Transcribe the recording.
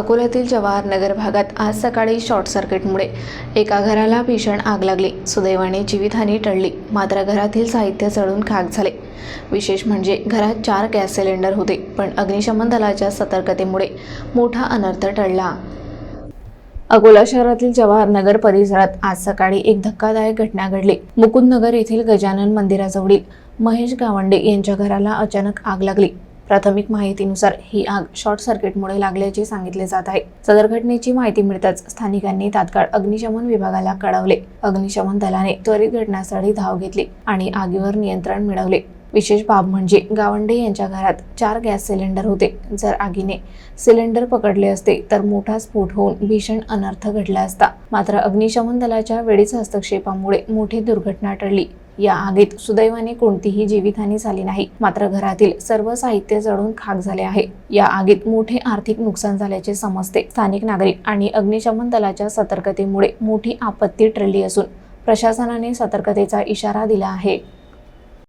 अकोल्यातील जवाहरनगर भागात आज सकाळी शॉर्ट सर्किटमुळे एका घराला भीषण आग लागली. सुदैवाने जीवितहानी टळली. मात्र घरातील साहित्य जळून खाक झाले. विशेष म्हणजे घरात चार गॅस सिलेंडर होते पण अग्निशमन दलाच्या सतर्कतेमुळे मोठा अनर्थ टळला. अकोला शहरातील जवाहरनगर परिसरात आज सकाळी एक धक्कादायक घटना घडली. मुकुंदनगर येथील गजानन मंदिराजवळील महेश गावंडे यांच्या घराला अचानक आग लागली. प्राथमिक माहितीनुसार ही आग शॉर्ट सर्किटमुळे लागल्याचे सांगितले जात आहे. सदर घटनेची माहिती मिळताच स्थानिकांनी तात्काळ अग्निशमन विभागाला कळवले. अग्निशमन दलाने त्वरित घटनास्थळी धाव घेतली आणि आगीवर नियंत्रण मिळवले. विशेष बाब म्हणजे गावंडे यांच्या घरात चार गॅस सिलेंडर होते. जर आगीने सिलेंडर पकडले असते तर मोठा स्फोट होऊन भीषण अनर्थ घडला असता. मात्र अग्निशमन दलाच्या वेळीच हस्तक्षेपामुळे मोठी दुर्घटना टळली. या आगीत सुदैवाने कोणतीही जीवितहानी झाली नाही. मात्र घरातील सर्व साहित्य जळून खाक झाले आहे. या आगीत मोठे आर्थिक नुकसान झाल्याचे समजते. स्थानिक नागरिक आणि अग्निशमन दलाच्या सतर्कतेमुळे मोठी आपत्ती टळली असून प्रशासनाने सतर्कतेचा इशारा दिला आहे.